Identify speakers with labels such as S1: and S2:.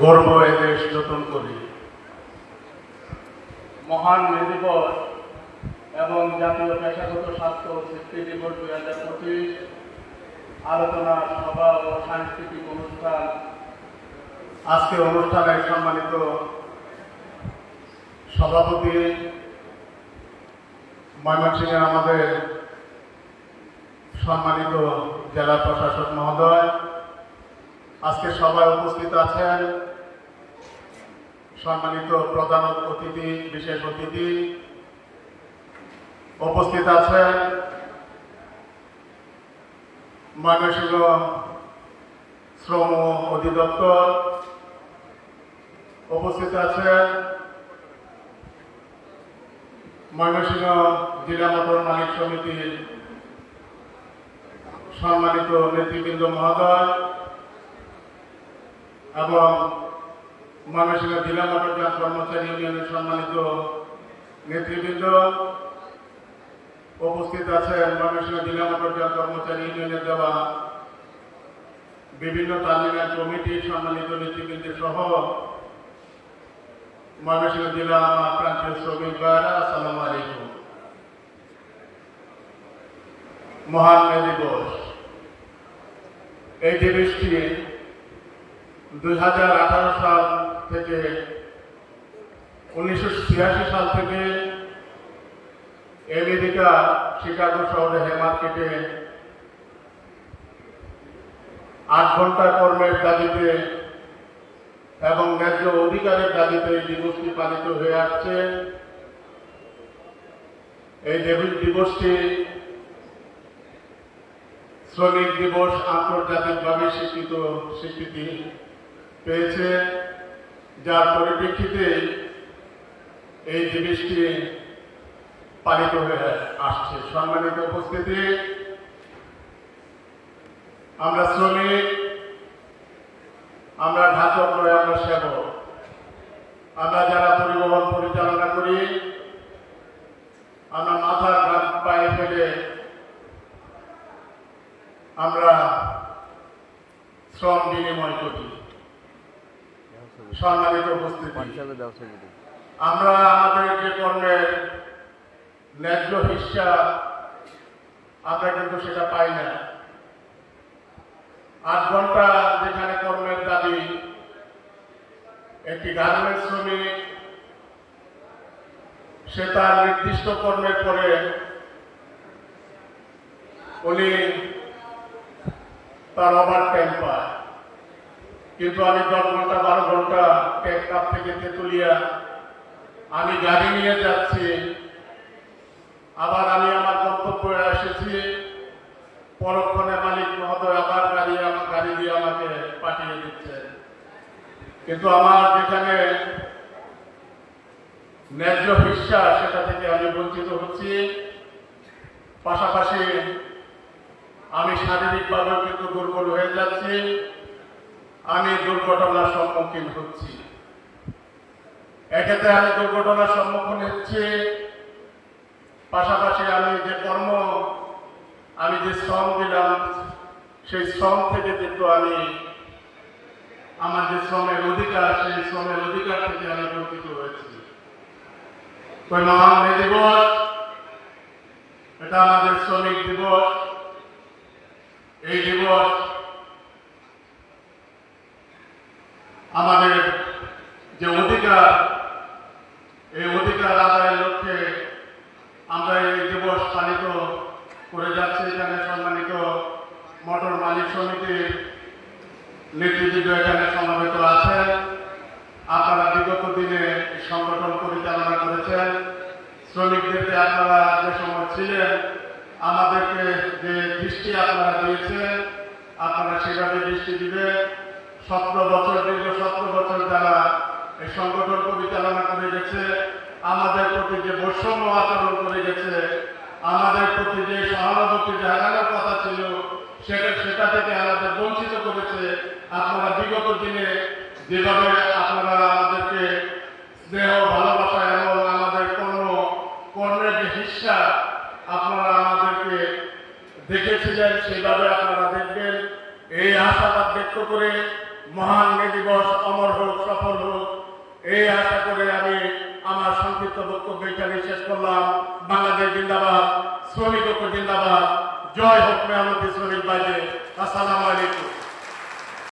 S1: গর্ব এ দেশ যতন করি। মহান দিবস এবং জাতীয় পেশাগত স্বাস্থ্য স্বীকৃতি দিবস দুই হাজার পঁচিশ আলোচনা, সভা ও সাংস্কৃতিক অনুষ্ঠান। আজকে অনুষ্ঠানে সম্মানিত সভাপতি ময়মনসিংহে আমাদের সম্মানিত জেলা প্রশাসক মহোদয় আজকে সবাই উপস্থিত আছেন। সম্মানিত প্রধান অতিথি, বিশেষ অতিথি উপস্থিত আছেন। ময়মনসিংহ শ্রম অধিদপ্তর উপস্থিত আছেন। ময়মনসিংহ জেলা মোটর মালিক সমিতির সম্মানিত নেতৃবৃন্দ মহোদয় এবং ময়মনসিংহ জেলা মোটরযান কর্মচারী ইউনিয়নের সম্মানিত নেতৃবৃন্দ উপস্থিত আছেন ময়মনসিংহ জেলা মোটরযান কর্মচারী ইউনিয়নের দেওয়া বিভিন্ন টার্মিনাল কমিটির সম্মানিত নেতৃবৃন্দ সহ ময়মনসিংহ জেলা আমার প্রান্তীয় শ্রমিক ভাইরা আসসালামু আলাইকুম। মহান মে দিবস। এই দিবসটি দুই হাজার আঠারো সাল থেকে, উনিশশো ছিয়াশি সাল থেকে আমেরিকা শিকাগো শহরে হেমার্কেটে আট ঘণ্টা কর্মের দাবিতে এবং ন্যায্য অধিকারের দাবিতে এই দিবসটি পালিত হয়ে আসছে। এই দিবস- দিবসটি শ্রমিক দিবস, আন্তর্জাতিকভাবে স্বীকৃত স্বীকৃতি। পেয়েছে, যার পরিপ্রেক্ষিতে এই জিনিসটি পালিত হয়ে আসছে। সম্মানিত উপস্থিতি, আমরা শ্রমিক, আমরা ঘাতক নয়, আমরা সেবক। আমরা যারা পরিবহন পরিচালনা করি, আমরা মাথার ঘাট পায়ে ফেলে আমরা শ্রম বিনিময় করি। সম্মানিত উপস্থিতি। আমরা আমাদের যে কর্মের ন্যায্য হিসাব আমরা কিন্তু সেটা পাই না। আট ঘণ্টা যেখানে কর্মের দাবি একটি গার্মেন্টস শ্রমিক সে তার নির্দিষ্ট কর্মের পরে উনি তার ওভার টাইম পায়। কিন্তু আমি দশ ঘণ্টা, বারো ঘণ্টা টেকনাফ থেকে তেতুলিয়া আমি গাড়ি নিয়ে যাচ্ছি। আবার আমি আমার গন্তব্যে এসেছি। পরক্ষণে মালিক মহোদয় আবার গাড়ি, আমার গাড়ি দিয়ে আমাকে পাঠিয়ে দিচ্ছে। কিন্তু আমার যেখানে ন্যায্য হিস্সা সেটা থেকে আমি বঞ্চিত হচ্ছি। পাশাপাশি আমি শারীরিকভাবেও কিন্তু দুর্বল হয়ে যাচ্ছি। আমি দুর্ঘটনার সম্মুখীন হচ্ছি। এক্ষেত্রে আমি দুর্ঘটনার সম্মুখীন হচ্ছি। পাশাপাশি আমি যে কর্ম, আমি যে শ্রম দিলাম, সেই শ্রম থেকে কিন্তু আমি আমার যে শ্রমের অধিকার, সেই শ্রমের অধিকার থেকে আমি বঞ্চিত হয়েছি। মে দিবস, এটা আমাদের শ্রমিক দিবস। এই দিবস আমাদের যে অধিকার, এই অধিকার আদায়ের লক্ষ্যে আমরা এই দিবস পালিত করে যাচ্ছি। এখানে সম্মানিত মোটর মালিক সমিতির নেতৃবৃন্দ এখানে সমাবেত আছেন। আপনারা বিগত দিনে সংগঠন পরিচালনা করেছেন। শ্রমিকদেরকে আপনারা যে সময় ছিলেন, আমাদেরকে যে দৃষ্টি আপনারা দিয়েছেন, আপনারা সেভাবে দৃষ্টি দিবেন। সতেরো বছর, দীর্ঘ সতেরো বছর যারা এই সংগঠন পরিচালনা করে গেছে, আমাদের প্রতি যে বৈষম্য আচরণ করে গেছে, আমাদের প্রতি যে সহানুভূতি দেখানোর কথা ছিল, সেটা সেটা থেকে আমাদের বঞ্চিত করেছে। আপনারা বিগত দিনে যেভাবে আপনারা আমাদেরকে স্নেহ, ভালোবাসা এবং আমাদের কর্ম কর্মের যে হিস্সা আপনারা আমাদেরকে দেখেছিলেন, সেভাবে আপনারা দেখবেন। এই আশাবাদ ব্যক্ত করে মহান দিবস, অমর হোক, সফল হোক, এই আশা করে আমি আমার সংক্ষিপ্ত বক্তব্য এখানে শেষ করলাম। বাংলাদেশ জিন্দাবাদ, শ্রমিক জিন্দাবাদ। জয় হোক মেহমতি শ্রমিক বাইরে আসসালামু আলাইকুম।